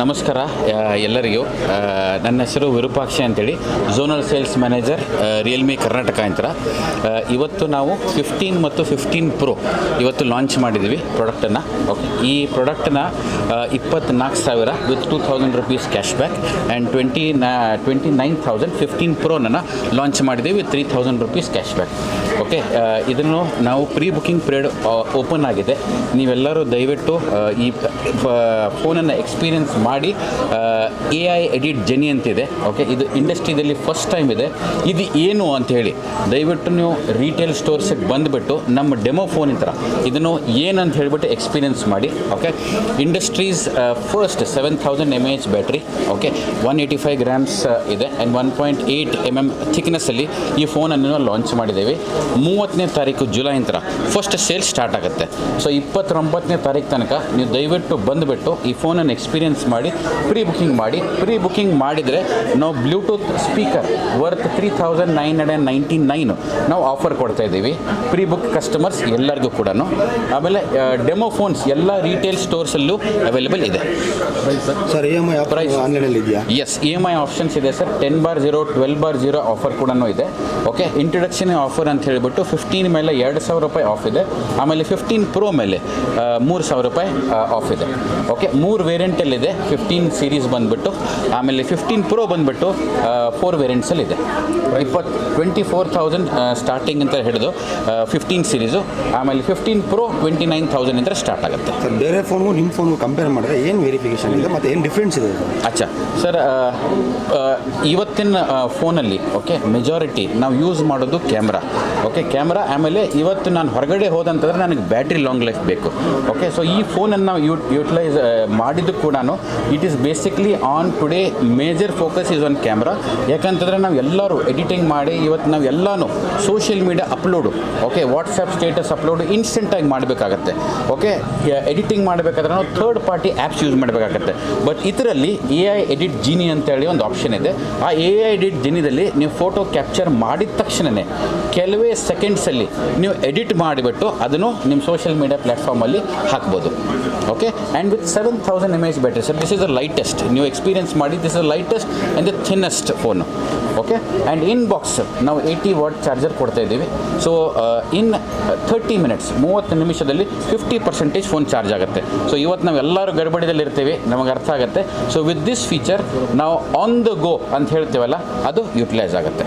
ನಮಸ್ಕಾರ ಎಲ್ಲರಿಗೂ. ನನ್ನ ಹೆಸರು ವಿರೂಪಾಕ್ಷಿ ಅಂತೇಳಿ. Zonal sales manager Realme Karnataka ಅಂತರ ಇವತ್ತು ನಾವು ಫಿಫ್ಟೀನ್ ಮತ್ತು ಫಿಫ್ಟೀನ್ ಪ್ರೋ ಇವತ್ತು ಲಾಂಚ್ ಮಾಡಿದ್ದೀವಿ ಪ್ರಾಡಕ್ಟನ್ನು ಓಕೆ ಈ ಪ್ರಾಡಕ್ಟನ್ನ ಇಪ್ಪತ್ತ್ನಾಲ್ಕು ಸಾವಿರ with two thousand rupees cash back and twenty ನಾ ಟ್ವೆಂಟಿ ನೈನ್ ತೌಸಂಡ್ ಫಿಫ್ಟೀನ್ ಪ್ರೋನ ಲಾಂಚ್ ಮಾಡಿದ್ದೀವಿ with three thousand rupees cash back okay ಇದನ್ನು ನಾವು ಪ್ರೀ ಬುಕಿಂಗ್ ಪಿರಿಯಡ್ ಓಪನ್ ಆಗಿದೆ. ನೀವೆಲ್ಲರೂ ದಯವಿಟ್ಟು ಈ ಫೋನನ್ನು ಎಕ್ಸ್ಪೀರಿಯನ್ಸ್ ಮಾಡಿ ಎ ಐ ಎಡಿಟ್ ಜೆನಿ ಅಂತಿದೆ. ಓಕೆ, ಇದು ಇಂಡಸ್ಟ್ರಿದಲ್ಲಿ ಫಸ್ಟ್ ಟೈಮ್ ಇದೆ. ಇದು ಏನು ಅಂತ ಹೇಳಿ, ದಯವಿಟ್ಟು ನೀವು ರೀಟೇಲ್ ಸ್ಟೋರ್ಸಿಗೆ ಬಂದುಬಿಟ್ಟು ನಮ್ಮ ಡೆಮೋ ಫೋನ್ ಥರ ಇದನ್ನು ಏನಂತ ಹೇಳಿಬಿಟ್ಟು ಎಕ್ಸ್ಪೀರಿಯನ್ಸ್ ಮಾಡಿ, okay. Industry's first seven thousand M H battery okay. One eighty five grams ಇದೆ. And one point eight M M ಥಿಕ್ನೆಸ್ಸಲ್ಲಿ ಈ ಫೋನನ್ನು ಲಾಂಚ್ ಮಾಡಿದ್ದೇವೆ. ಮೂವತ್ತನೇ ತಾರೀಕು ಜುಲೈ ನಂತರ ಫಸ್ಟ್ ಸೇಲ್ ಸ್ಟಾರ್ಟ್ ಆಗುತ್ತೆ. ಸೊ ಇಪ್ಪತ್ತೊಂಬತ್ತನೇ ತಾರೀಕು ತನಕ ನೀವು ದಯವಿಟ್ಟು ಬಂದುಬಿಟ್ಟು ಈ ಫೋನನ್ನು ಎಕ್ಸ್ಪೀರಿಯೆನ್ಸ್ ಮಾಡಿ ಪ್ರೀ ಬುಕಿಂಗ್ ಮಾಡಿ. ಪ್ರೀ ಬುಕ್ಕಿಂಗ್ ಮಾಡಿದರೆ ನಾವು Bluetooth speaker worth three thousand nine hundred and ninety nine ನಾವು ಆಫರ್ ಕೊಡ್ತಾ ಇದ್ದೀವಿ. ಪ್ರೀ ಬುಕ್ ಕಸ್ಟಮರ್ಸ್ ಎಲ್ಲರಿಗೂ ಕೂಡ ಆಮೇಲೆ ಡೆಮೋ ಫೋನ್ಸ್ ಎಲ್ಲ ರೀಟೇಲ್ ಸ್ಟೋರ್ಸಲ್ಲೂ ಅವೈಲೇಬಲ್ ಇದೆ. Sir E M I price ಆನ್ಲೈನಲ್ಲಿ ಇದೆಯಾ? Yes E M I options ಇದೆ sir. Ten bar zero twelve bar zero offer ಕೂಡ ಇದೆ. ಓಕೆ ಇಂಟ್ರಡಕ್ಷನ್ ಆಫರ್ ಅಂತ ಹೇಳಿಬಿಟ್ಟು ಫಿಫ್ಟೀನ್ ಮೇಲೆ ಎರಡು ಸಾವಿರ ರೂಪಾಯಿ ಆಫ್ ಇದೆ. ಆಮೇಲೆ ಫಿಫ್ಟೀನ್ ಪ್ರೋ ಮೇಲೆ ಮೂರು ಸಾವಿರ ರೂಪಾಯಿ ಆಫ್ ಇದೆ. ಓಕೆ ಮೂರು ವೇರಿಯಂಟಲ್ಲಿದೆ ಫಿಫ್ಟೀನ್ ಸೀರೀಸ್ ಬಂದುಬಿಟ್ಟು ಆಮೇಲೆ ಫಿಫ್ಟೀನ್ ಪ್ರೋ ಬಂದುಬಿಟ್ಟು ಫೋರ್ ವೇರಿಯಂಟ್ಸಲ್ಲಿ ಇದೆ. ಇಪ್ಪತ್ತು ಟ್ವೆಂಟಿ ಫೋರ್ ತೌಸಂಡ್ ಸ್ಟಾರ್ಟಿಂಗ್ ಅಂತ ಹಿಡಿದು ಫಿಫ್ಟೀನ್ ಸೀರೀಸು ಆಮೇಲೆ fifteen pro twenty nine thousand ಇಂದ ಸ್ಟಾರ್ಟ್ ಆಗುತ್ತೆ. ಸರ್ ಬೇರೆ ಫೋನ್ಗೂ ನಿಮ್ಮ ಫೋನ್ಗೂ ಕಂಪೇರ್ ಮಾಡಿದ್ರೆ ಏನು ವೆರಿಫಿಕೇಶನ್ ಇದೆ ಮತ್ತು ಏನು ಡಿಫ್ರೆನ್ಸ್ ಇದೆ? ಅಚ್ಚಾ. ಸರ್ ಇವತ್ತಿನ ಫೋನಲ್ಲಿ ಓಕೆ ಮೆಜಾರಿಟಿ ನಾವು ಯೂಸ್ ಮಾಡೋದು ಕ್ಯಾಮ್ರಾ ಓಕೆ ಕ್ಯಾಮ್ರಾ, ಆಮೇಲೆ ಇವತ್ತು ನಾನು ಹೊರಗಡೆ ಹೋದಂತಂದ್ರೆ ನನಗೆ ಬ್ಯಾಟ್ರಿ ಲಾಂಗ್ ಲೈಫ್ ಬೇಕು. ಓಕೆ ಸೊ ಈ ಫೋನನ್ನು ನಾವು ಯೂ ಯೂಟಿಲೈಸ್ ಮಾಡಿದ್ದು ಕೂಡ it is basically on today major focus is on camera ಯಾಕಂತಂದರೆ ನಾವು ಎಲ್ಲರೂ ಎಡಿಟಿಂಗ್ ಮಾಡಿ, ಇವತ್ತು ನಾವು ಎಲ್ಲನೂ social media upload okay WhatsApp status upload ಇನ್ಸ್ಟೆಂಟಾಗಿ ಮಾಡಬೇಕಾಗತ್ತೆ. ಓಕೆ ಎಡಿಟಿಂಗ್ ಮಾಡಬೇಕಾದ್ರೆ ನಾವು ಥರ್ಡ್ ಪಾರ್ಟಿ ಆ್ಯಪ್ಸ್ ಯೂಸ್ ಮಾಡಬೇಕಾಗತ್ತೆ. ಬಟ್ ಇದರಲ್ಲಿ ಎ ಐ ಎಡಿಟ್ ಜಿನಿ ಅಂತೇಳಿ ಒಂದು ಆಪ್ಷನ್ ಇದೆ. ಆ ಎ ಐ ಎಡಿಟ್ ಜಿನಿದಲ್ಲಿ ನೀವು ಫೋಟೋ ಕ್ಯಾಪ್ಚರ್ ಮಾಡಿದ ತಕ್ಷಣವೇ ಕೆಲವೇ ಸೆಕೆಂಡ್ಸಲ್ಲಿ ನೀವು ಎಡಿಟ್ ಮಾಡಿಬಿಟ್ಟು ಅದನ್ನು ನಿಮ್ಮ ಸೋಷಿಯಲ್ ಮೀಡಿಯಾ ಪ್ಲ್ಯಾಟ್ಫಾರ್ಮಲ್ಲಿ ಹಾಕ್ಬೋದು. Okay and with seven thousand M H battery sir this is the lightest ನೀವು ಎಕ್ಸ್ಪೀರಿಯನ್ಸ್ ಮಾಡಿ this is lightest and the thinnest phone okay and in box ನಾವು ಏಯ್ಟಿ ವಾಟ್ ಚಾರ್ಜರ್ ಕೊಡ್ತಾ ಇದ್ದೀವಿ. ಸೊ ಇನ್ ಥರ್ಟಿ ಮಿನಿಟ್ಸ್ ಮೂವತ್ತು ನಿಮಿಷದಲ್ಲಿ fifty percentage phone charge ಆಗುತ್ತೆ. So ಇವತ್ತು ನಾವು ಎಲ್ಲರೂ ಗಡ್ಬಡಿದಲ್ಲಿ ಇರ್ತೀವಿ, ನಮಗೆ ಅರ್ಥ ಆಗುತ್ತೆ. ಸೊ ವಿತ್ ದಿಸ್ ಫೀಚರ್ ನಾವು ಆನ್ ದ ಗೋ ಅಂತ ಹೇಳ್ತೀವಲ್ಲ, ಅದು ಯುಟಿಲೈಸ್ ಆಗುತ್ತೆ.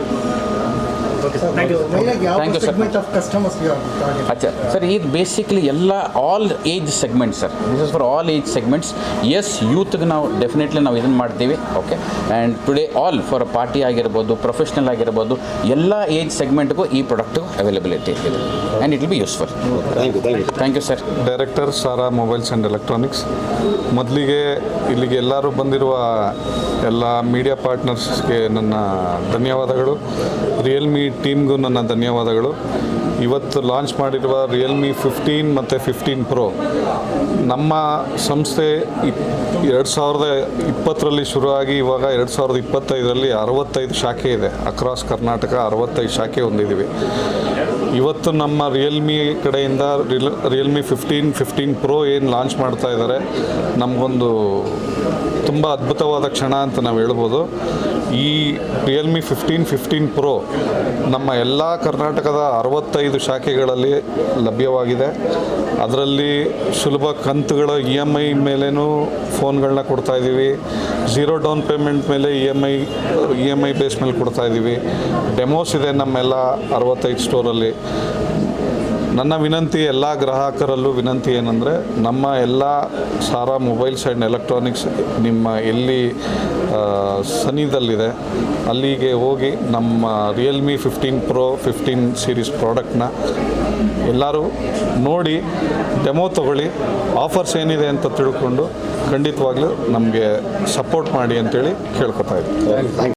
ಅಚ್ಚಾ ಸರ್ ಇದು ಬೇಸಿಕ್ಲಿ ಎಲ್ಲ all age segment sir this is for all age segments yes ಯೂತ್ಗೆ ನಾವು ಡೆಫಿನೆಟ್ಲಿ ನಾವು ಇದನ್ನು ಮಾಡ್ತೀವಿ. Okay and today all for party ಆಗಿರ್ಬೋದು ಪ್ರೊಫೆಷ್ನಲ್ ಆಗಿರ್ಬೋದು ಎಲ್ಲ ಏಜ್ ಸೆಗ್ಮೆಂಟ್ಗೂ ಈ ಪ್ರಾಡಕ್ಟ್ ಅವೈಲಬಿಲಿಟಿ ಇದೆ. And it will be useful thank you thank you thank you sir director Sara Mobiles and Electronics ಮೊದಲಿಗೆ ಇಲ್ಲಿಗೆ ಎಲ್ಲರೂ ಬಂದಿರುವ ಎಲ್ಲ ಮೀಡಿಯಾ ಪಾರ್ಟ್ನರ್ಸ್ಗೆ ನನ್ನ ಧನ್ಯವಾದಗಳು. ರಿಯಲ್ಮಿ ಟೀಮ್ಗೂ ನನ್ನ ಧನ್ಯವಾದಗಳು. ಇವತ್ತು ಲಾಂಚ್ ಮಾಡಿರುವ ರಿಯಲ್ಮಿ ಫಿಫ್ಟೀನ್ ಮತ್ತು ಫಿಫ್ಟೀನ್ ಪ್ರೋ ನಮ್ಮ ಸಂಸ್ಥೆ ಇಪ್, ಎರಡು ಸಾವಿರದ ಇಪ್ಪತ್ತರಲ್ಲಿ ಶುರುವಾಗಿ ಇವಾಗ ಎರಡು ಸಾವಿರದ ಇಪ್ಪತ್ತೈದರಲ್ಲಿ ಅರವತ್ತೈದು ಶಾಖೆ ಇದೆ. ಅಕ್ರಾಸ್ ಕರ್ನಾಟಕ ಅರವತ್ತೈದು ಶಾಖೆ ಹೊಂದಿದ್ದೀವಿ. ಇವತ್ತು ನಮ್ಮ ರಿಯಲ್ಮಿ ಕಡೆಯಿಂದ ರಿಲ್ ರಿಯಲ್ಮಿ ಫಿಫ್ಟೀನ್ ಫಿಫ್ಟೀನ್ ಪ್ರೋ ಏನು ಲಾಂಚ್ ಮಾಡ್ತಾ ಇದ್ದಾರೆ ನಮಗೊಂದು ತುಂಬ ಅದ್ಭುತವಾದ ಕ್ಷಣ ಅಂತ ನಾವು ಹೇಳ್ಬೋದು. ಈ ರಿಯಲ್ಮಿ ಫಿಫ್ಟೀನ್ ಫಿಫ್ಟೀನ್ ಪ್ರೋ ನಮ್ಮ ಎಲ್ಲ ಕರ್ನಾಟಕದ ಅರವತ್ತೈದು ಶಾಖೆಗಳಲ್ಲಿ ಲಭ್ಯವಾಗಿದೆ. ಅದರಲ್ಲಿ ಸುಲಭ ಕಂತುಗಳ ಇ ಎಂ ಐ ಮೇಲೇನೂ ಫೋನ್ಗಳನ್ನ ಕೊಡ್ತಾ ಇದ್ದೀವಿ. ಝೀರೋ ಡೌನ್ ಪೇಮೆಂಟ್ ಮೇಲೆ E M I E M I base ಮೇಲೆ ಕೊಡ್ತಾ ಇದ್ದೀವಿ. ಡೆಮೋಸ್ ಇದೆ ನಮ್ಮೆಲ್ಲ ಅರವತ್ತೈದು ಸ್ಟೋರಲ್ಲಿ ನನ್ನ ವಿನಂತಿ ಎಲ್ಲ ಗ್ರಾಹಕರಲ್ಲೂ ವಿನಂತಿ ಏನಂದರೆ ನಮ್ಮ ಎಲ್ಲ ಸಾರಾ ಮೊಬೈಲ್ಸ್ ಆ್ಯಂಡ್ ಎಲೆಕ್ಟ್ರಾನಿಕ್ಸ್ ನಿಮ್ಮ ಎಲ್ಲಿ ಸನಿದಲ್ಲಿದೆ ಅಲ್ಲಿಗೆ ಹೋಗಿ ನಮ್ಮ Realme fifteen pro fifteen series ಪ್ರಾಡಕ್ಟ್ನ ಎಲ್ಲರೂ ನೋಡಿ ಡೆಮೋ ತಗೊಳ್ಳಿ ಆಫರ್ಸ್ ಏನಿದೆ ಅಂತ ತಿಳ್ಕೊಂಡು ಖಂಡಿತವಾಗ್ಲೂ ನಮಗೆ ಸಪೋರ್ಟ್ ಮಾಡಿ ಅಂತೇಳಿ ಕೇಳ್ಕೊತಾ ಇದ್ದೀನಿ.